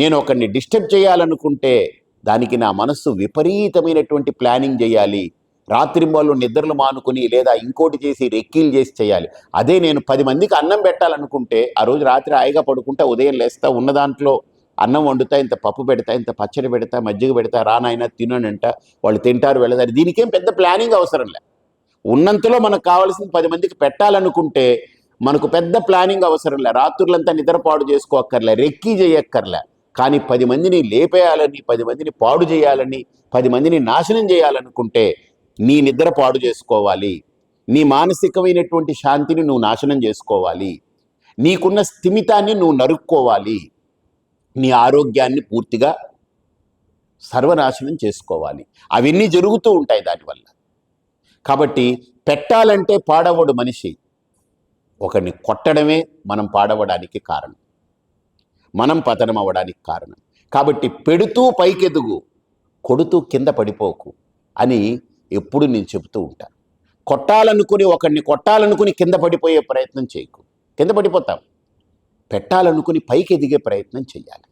నేను ఒకరిని డిస్టర్బ్ చేయాలనుకుంటే దానికి నా మనస్సు విపరీతమైనటువంటి ప్లానింగ్ చేయాలి. రాత్రింబాలు నిద్రలు మానుకుని లేదా ఇంకోటి చేసి రెక్కీలు చేసి చేయాలి. అదే నేను పది మందికి అన్నం పెట్టాలనుకుంటే ఆ రోజు రాత్రి హాయిగా పడుకుంటా ఉదయం లేస్తా ఉన్న దాంట్లో అన్నం వండుతా ఇంత పప్పు పెడతా ఇంత పచ్చడి పెడతా మజ్జిగ పెడతా రానాయన తిననంట వాళ్ళు తింటారు వెళ్ళదారు దీనికేం పెద్ద ప్లానింగ్ అవసరం లే. ఉన్నంతలో మనకు కావాల్సింది పది మందికి పెట్టాలనుకుంటే మనకు పెద్ద ప్లానింగ్ అవసరం లే. రాత్రులంతా నిద్రపాటు చేసుకోక్కర్లే రెక్కీ చేయక్కర్లే. కానీ పది మందిని లేపేయాలని పది మందిని పాడు చేయాలని పది మందిని నాశనం చేయాలనుకుంటే నీ నిద్ర పాడు చేసుకోవాలి. నీ మానసికమైనటువంటి శాంతిని నువ్వు నాశనం చేసుకోవాలి. నీకున్న స్థిమితాన్ని నువ్వు నరుక్కోవాలి. నీ ఆరోగ్యాన్ని పూర్తిగా సర్వనాశనం చేసుకోవాలి. అవన్నీ జరుగుతూ ఉంటాయి దానివల్ల కాబట్టి పెట్టాలంటే పాడవడు మనిషి. ఒకరిని కొట్టడమే మనం పాడవడానికి కారణం. మనం పతనం అవ్వడానికి కారణం. కాబట్టి పెడుతూ పైకెదుగు కొడుతూ కింద పడిపోకు అని ఎప్పుడు నేను చెబుతూ ఉంటాను కొట్టాలనుకుని ఒకరిని కొట్టాలనుకుని కింద పడిపోయే ప్రయత్నం చేయకు. కింద పడిపోతాం. పెట్టాలనుకుని పైకి ఎదిగే ప్రయత్నం చేయాలి